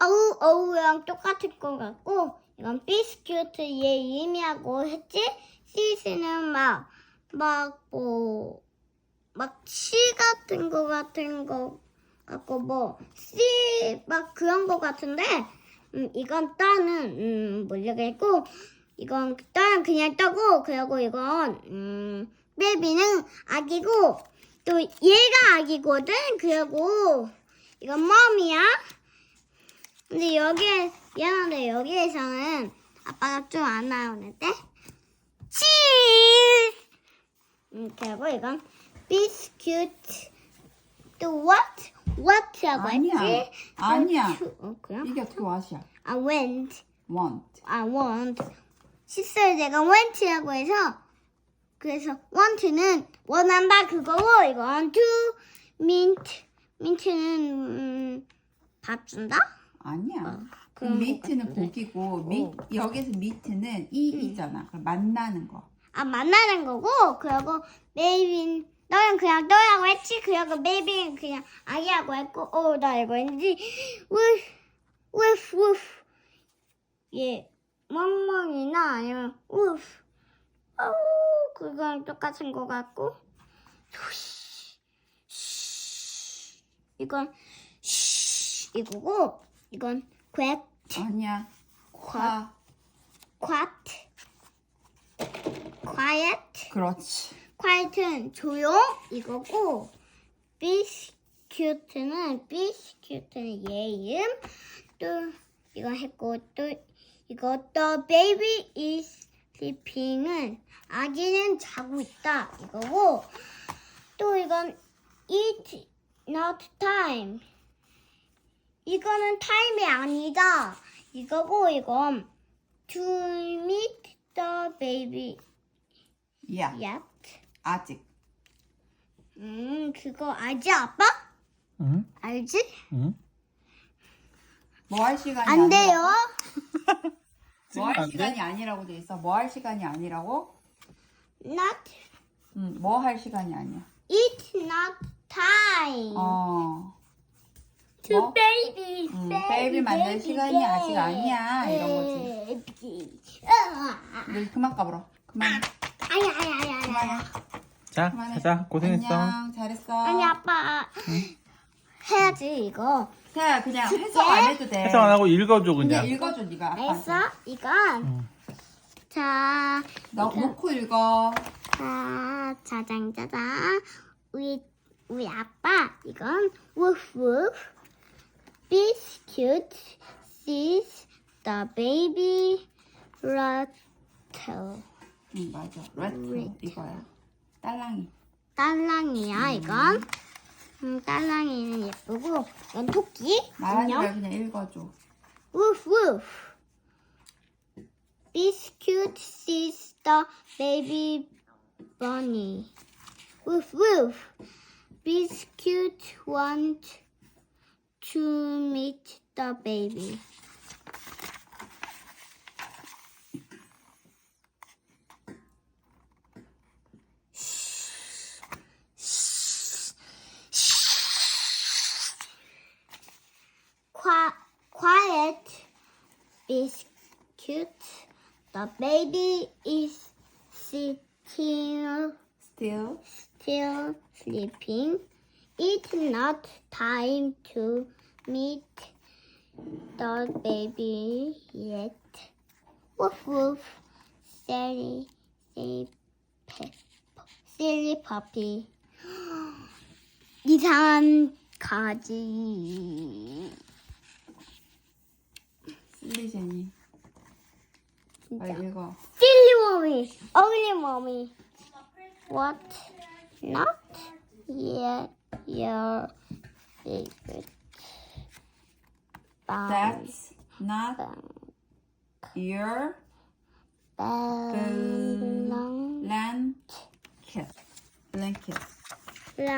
어우 어우랑 똑같을 것 같고 이건 비스큐트 얘 이미하고 했지? 시스는 막 막 뭐 막 시 같은 거 같은 거 같고 뭐씨막 그런 거 같은데 음, 이건 떠는 음, 모르겠고 이건 떠는 그냥 떠고 그리고 이건 음, 베비는 아기고 또 얘가 아기거든 그리고 이건 멈이야 근데 여기에 미안한데 여기에서는 아빠가 좀 안 나오는데 치 음, 그리고 이건 비스큐트. 또 what? what라고 아니야. 했지? 아니야. 그, 어 그냥 이게 어떻게 what이야? I went. want. I want. 실수를 내가 went라고 해서 그래서 want는 원한다 그거고 이건 to mint. mint는 음, 밥 준다 아니야. 어, 그럼 그런 거 미트는 같은데. 고기고 미, 여기서 미트는 이이잖아. 그럼 만나는 거. 아 만나는 거고? 그리고 베이비 너는 그냥 너라고 했지? 그리고 베이비는 그냥 아기라고 했고? 어나 이거 왠지. 우우우우 얘 멍멍이나 아니면 우우 아우 그거랑 똑같은 거 같고. 쉬, 쉬, 이건 쉬 이거고 이건 quiet 아니야. 과. quiet quiet 그렇지. quiet은 조용? 이거고 비스큐트는 비스큐트는 얘 이름 또 이거 했고 또 이것도 baby is sleeping은 아기는 자고 있다. 이거고 또 이건 eat not time 이거는 타임이 아니다 이거고 이건 to meet the baby 야. yet 아직. 음, 그거 알지, 아빠? 응? 알지? 응? 뭐 할 시간이 안 돼요. 뭐할안 돼? 시간이 아니라고 돼 있어. 뭐 할 시간이 아니라고? Not 응. 뭐 할 시간이 아니야. eat not time. 어. To 뭐? baby. 음, baby 만날 시간이 아직 아니야, 이런 거지. 아, 너 그만 까불어. 그만. 아야, 아야, 아야, 아야. 그만해. 자, 그만해. 가자. 고생했어. 안녕. 잘했어. 아니, 아빠. 해야지, 이거. 태야 그냥 해석 안 해도 돼. 해석 안 하고 읽어줘, 그냥 그냥. 읽어줘 네가 아빠한테. 알았어? 이건. 응. 자, 너 놓고 읽어. 자, 짜장짜장. 우리, 우리 아빠, 이건 woof. Biscuit sees the baby rattle. 응 맞아. 레트 이거야. 딸랑이. 딸랑이야, 이건. 음, 딸랑이는 예쁘고, 이건 토끼. 말하지 안녕. 말고 그냥 읽어줘. Woof woof. Biscuit sees the baby bunny. Woof woof. Biscuit wants to meet the baby. Qui- Quiet, biscuit. The baby is sitting Still. still sleeping. It's not time to meet the baby yet. Woof woof, silly, silly, pe- silly puppy. 이상한 가지. 실리제니. 진짜. 빨리 읽어. Silly mommy, ugly mommy. What? Not yet your favorite. Bang, That's not bang, your blanket. Blanket. bang.